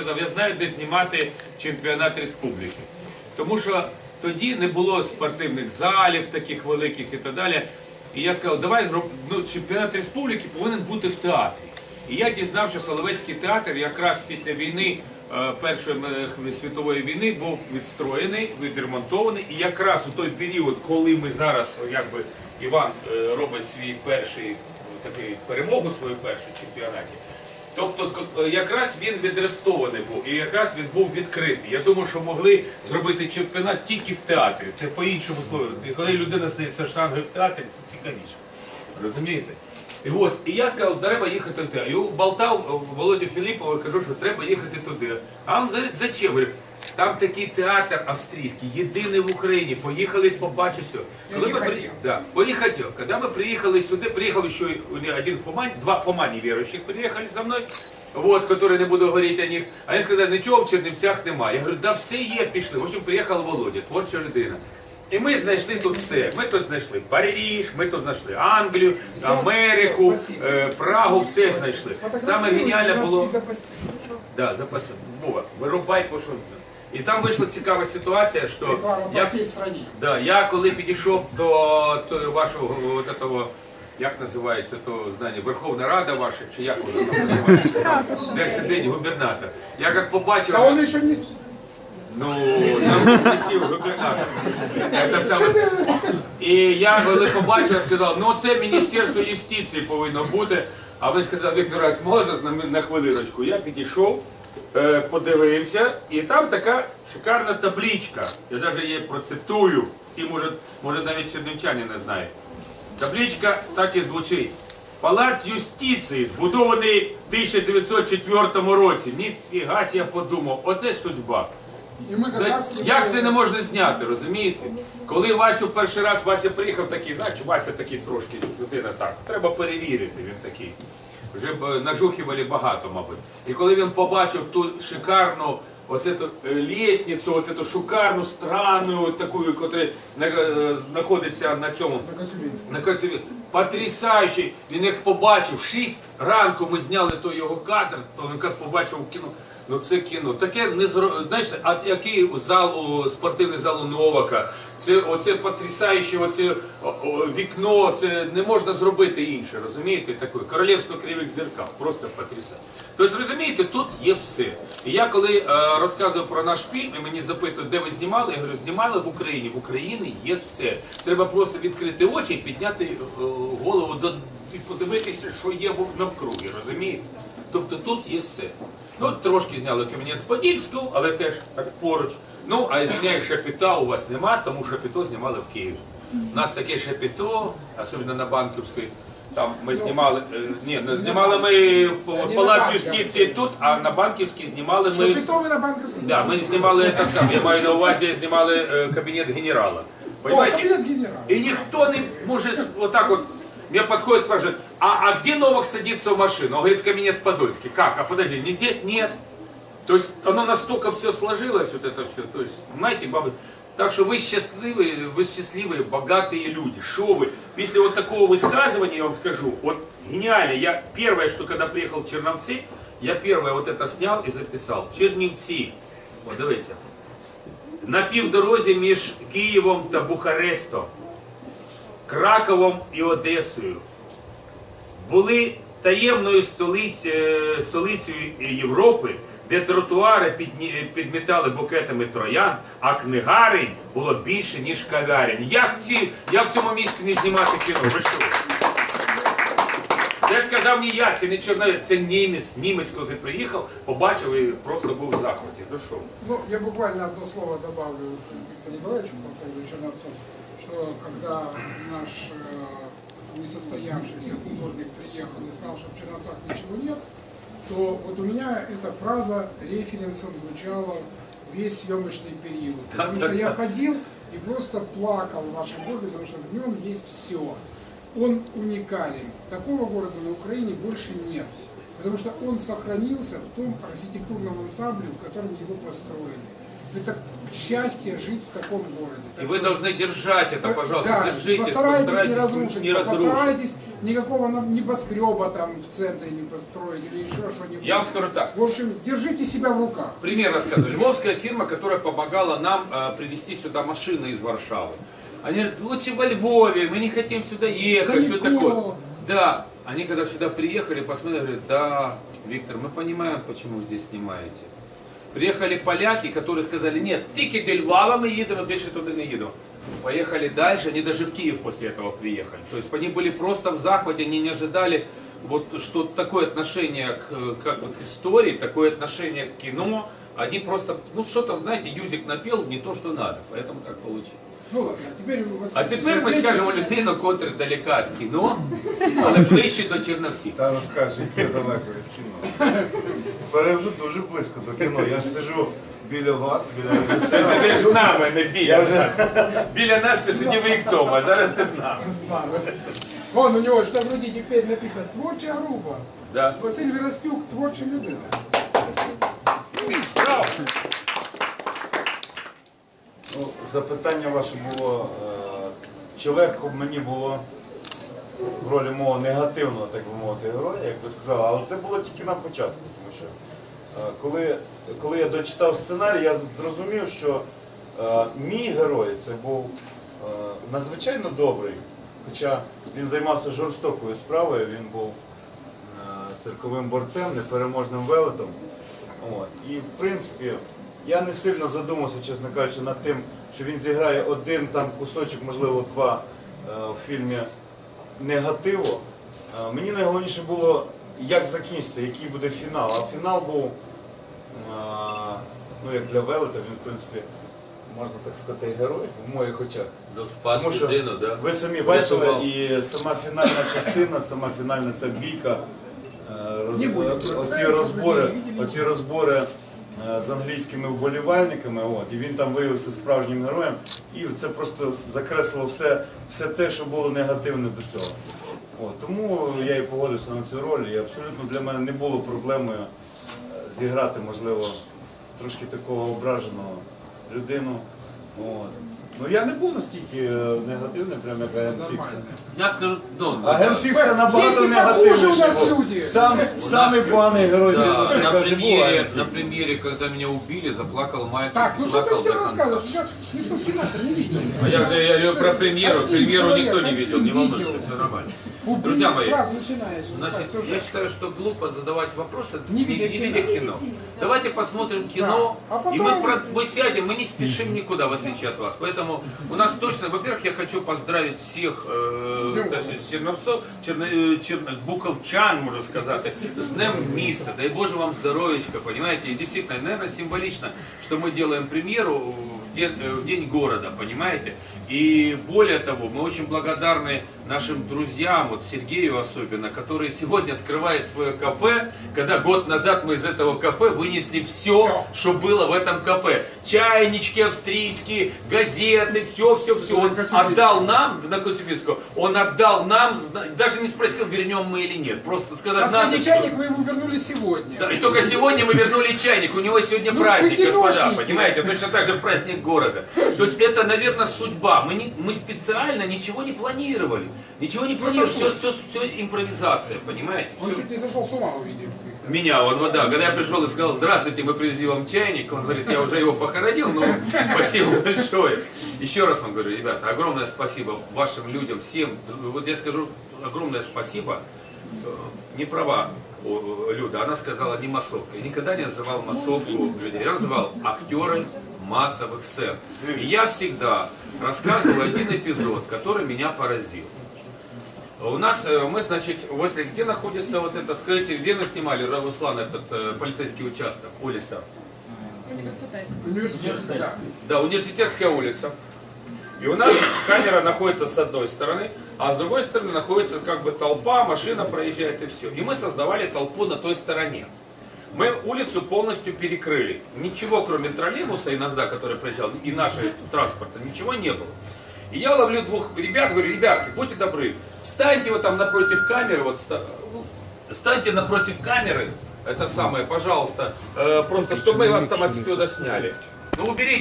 сказав, я знаю, де знімати чемпіонат республіки. Тому що тоді не було спортивних залів таких великих і так далі. І я сказав, давай ну, чемпіонат республіки повинен бути в театрі. І я дізнав, що Соловецький театр якраз після війни, е, Першої е, світової війни, був відстроєний, відремонтований. І якраз у той період, коли ми зараз, якби Іван е, робить свій перший такий перемогу свою першу чемпіонаті. Тобто якраз він відрестований був і якраз він був відкритий. Я думаю, що могли зробити чемпіонат тільки в театрі. Це по-іншому слову. І коли людина стається штангою в театрі, це цікавіше. Розумієте? І ось, і я сказав, треба їхати туди. І болтав е, Володі Філіпова, кажу, що треба їхати туди. А він говорить, зачем? Там такий театр австрійський, єдиний в Україні. Поїхали побачити все. Коли ми при- хотів. Да, хотел. Когда мы приехали сюда, приехал еще один Фома, два Фома неверующих приехали со мной, вот, которые не буду говорити о них. А вони сказали, нічого в Чернівцях немає. Я говорю, да все є, пішли. В общем, приїхав Володя, творча людина. І ми знайшли тут все. Ми тут знайшли Париж, ми тут знайшли Англію, Америку, е, Прагу, все знайшли. Саме геніальне було. Да, запаси. Вова, вирубай, бо що. І там вийшла цікава ситуація, що я. Да, я коли підійшов до того вашого от этого, як називається то здання, Верховна Рада ваша, чи як воно там називається, де сидить губернатор. Я як побачив, Да он еще не... ну, саме красивий губернатор. Це саме... І я коли побачив, я сказав, ну це Міністерство юстиції повинно бути. А ви сказав, Віктор можна на, на хвилиночку. Я підійшов, подивився, і там така шикарна табличка. Я навіть її процитую. Всі може, може навіть чернівчані не знають. Табличка так і звучить. Палац юстиції, збудований в 1904 році. Ніфіга я подумав, оце судьба. И мы как. Як це не можна зняти, розумієте? Коли Васю перший раз Вася приїхав такий, знаєш, Вася такий трошки людина так. Треба перевірити, він такий. Вже е, нажухували багато, мабуть. І коли він побачив ту шикарну оцю лісницю, оцю шикарну страну, таку, яка знаходиться на цьому На Коцюбі. Потрясаючий. Він як побачив, шість ранку ми зняли той його кадр, то він як побачив кіно. Ну це кіно. Таке не зро... Знаєш, а який зал, о, спортивний зал у Новака, це оце потрясаюче оце о, о, вікно, це не можна зробити інше, розумієте? Таке королівство кривих зеркал, просто потрясаюче. Тобто, розумієте, тут є все. І я коли е, розказував про наш фільм, і мені запитують, де ви знімали, я говорю, знімали в Україні. В Україні є все. Треба просто відкрити очі і підняти е, голову до і подивитися, що є навкруги, розумієте? Тобто тут є все. Ну, трошки зняли Кам'янець-Подільську, але теж так поруч. Ну, а зняє Шапіта у вас нема, тому Шапіто знімали в Києві. У нас таке Шапіто, особливо на Банківській, там ми знімали, е, ні, не знімали ми в не Палац юстиції тут, а на Банківській знімали ми. Шапитовый на банковском. Да, ми знімали так само, я маю на увазі, знімали е, кабінет генерала. О, кабинет генерала. И никто не может вот так вот мне подходит, спрашивает, а, а где Новак садится в машину? Он говорит, Каменец Подольский. Как? А подожди, не здесь? Нет. То есть оно настолько все сложилось, вот это все. То есть, понимаете, бабы, так что вы счастливые, вы счастливые, богатые люди. Что вы? После вот такого высказывания, я вам скажу, вот гениально. Я первое, что когда приехал в Черновцы, я первое вот это снял и записал. Чернівці. Вот давайте. На півдорозі між Києвом та Бухарестом, Краковом і Одесою були таємною столиць, е, столицею Європи, де тротуари підмітали букетами троян, а книгарень було більше, ніж кав'ярень. Як, ці, як в цьому місті не знімати кіно? Ви що? Це сказав не я, це не чорновець, це німець. Німець, коли приїхав, побачив і просто був в захваті. Ну що? Я буквально одно слово добавлю Виктору Николаевичу по поводу Черновцов, что когда наш э, несостоявшийся художник приехал и сказал, что в Черновцах ничего нет, то вот у меня эта фраза референсом звучала весь съемочный период. Потому что я ходил и просто плакал в вашем городе, потому что в нем есть все. Он уникален. Такого города на Украине больше нет. Потому что он сохранился в том архитектурном ансамбле, в котором его построили. Это счастье жить в таком городе. И вы должны держать это, пожалуйста, Да, держите. постарайтесь не постарайтесь разрушить, не разрушить. постарайтесь никакого небоскреба там в центре не построить или еще что-нибудь. Я вам скажу так. В общем, держите себя в руках. Пример рассказываю. Львовская фирма, которая помогала нам э, привезти сюда машины из Варшавы. Они говорят, лучше во Львове, мы не хотим сюда ехать, все Далеко. такое. Да, они когда сюда приехали, посмотрели, говорят, да, Виктор, мы понимаем, почему вы здесь снимаете. Приехали поляки, которые сказали, нет, тільки до Львова мы едем, а больше туда не едем. Поехали дальше, они даже в Киев после этого приехали. То есть они были просто в захвате, они не ожидали, вот, что такое отношение к, как бы, к истории, такое отношение к кино. Они просто, ну что там, знаете, Юзик напел не то, что надо, поэтому так получилось. Ну ладно, а теперь вы А тепер ми скажемо людину, котра далека від кіно, але ближче до Черновців. Та розкажи, яке далеко від кіно. Перевжу дуже близько до кіно. Я ж сиджу біля вас, біля Ти сидиш з нами, не біля вже нас. Біля нас ти сидів рік тому, а зараз ти з нами. Вон у него же на груди теперь написано творча група. Да. Василь Вірастюк, творча людина. Браво! Ну, запитання ваше було, е, чи легко б мені було в ролі мого негативного, так би мовити, героя, як ви сказали, але це було тільки на початку, тому що е, коли, коли я дочитав сценарій, я зрозумів, що е, мій герой це був надзвичайно добрий, хоча він займався жорстокою справою, він був цирковим борцем, непереможним велетом. От. І в принципі, я не сильно задумався, чесно кажучи, над тим, що він зіграє один там кусочок, можливо, два е, в фільмі негативу. Е, Мені найголовніше було, як закінчиться, який буде фінал. А фінал був, е, ну як для Велета, він, в принципі, можна так сказати, герой в моїх очах. Ну, спас Тому що людину, да? ви самі бачили, і сама фінальна частина, сама фінальна ця бійка, роз- оці розбори, оці розбори з англійськими вболівальниками, от, і він там виявився справжнім героєм, і це просто закреслило все, все те, що було негативне до цього. От, тому я і погодився на цю роль, і абсолютно для мене не було проблемою е, зіграти, можливо, трошки такого ображеного людину. От. Ну я не був настільки е, негативним, прям як агент Фікса. Нормально. Я скажу, ну, Агент Фікса набагато Якщо похуже у нас негативніший. був. люди. Сам, самі поганий герой Да, на був премьере, на Фікс. премьере, когда меня убили, заплакал мальчик. Так, ну что ты плакал все до конца. рассказываешь? Я никто в кинотеатре не видел. А я же я говорю про премьеру, премьеру никто не видел, не волнуйся, все нормально. Убили, Друзья мои, начинаешь. Значит, я считаю, что глупо задавать вопросы, Не видя кино. кино. Давайте посмотрим кино, Да. А потом- и мы, про- мы сядем, мы не спешим никуда, в отличие от вас. Поэтому у нас точно, во-первых, я хочу поздравить всех э, даже черновцов, черно, э, черно- буковчан, можно сказать, с Днем Миста. Дай Боже вам здоровечка, понимаете? И действительно, наверное, символично, что мы делаем премьеру в день, э, в день города, понимаете? И более того, мы очень благодарны нашим друзьям, вот Сергею особенно, который сегодня открывает свое кафе, когда год назад мы из этого кафе вынесли все, Всё. что было в этом кафе. Чайнички австрийские, газеты, все, все, все. На Он отдал нам, на Коцюбинского, он отдал нам, даже не спросил, вернем мы или нет. Просто сказать, надо. Последний всё. чайник мы ему вернули сегодня. Да, и только сегодня мы вернули чайник. У него сегодня Ну, праздник, господа, понимаете? Точно так же праздник города. То есть это, наверное, судьба. Мы, не, мы специально ничего не планировали. Ничего не планировали. Все, все, все импровизация, понимаете? Он чуть не сошел с ума, увидев. Меня, он, вот, да, когда я пришел и сказал, здравствуйте, мы привезли вам чайник, он говорит, я уже его похоронил, но спасибо большое. Еще раз вам говорю, ребята, огромное спасибо вашим людям, всем. Вот я скажу огромное спасибо. Э, Не права о, Люда, она сказала не массовка. Я никогда не называл массовку людей, я называл актеры массовых сцен. И я всегда рассказываю один эпизод, который меня поразил. У нас, э, мы, значит, возле, где находится вот это, скажите, где мы снимали, Равуслан, этот э, полицейский участок, улица? Университет, да. Да, университетская улица. И у нас камера находится с одной стороны, а с другой стороны находится как бы толпа, машина проезжает и все. И мы создавали толпу на той стороне. Мы улицу полностью перекрыли. Ничего, кроме троллейбуса иногда, который проезжал, и нашего транспорта, ничего не было. И я ловлю двух ребят, говорю, ребятки, будьте добры, станьте вот там напротив камеры, вот ста- станьте напротив камеры, это самое, пожалуйста, э, просто чтобы мы вас там отсюда сняли. Ну уберите.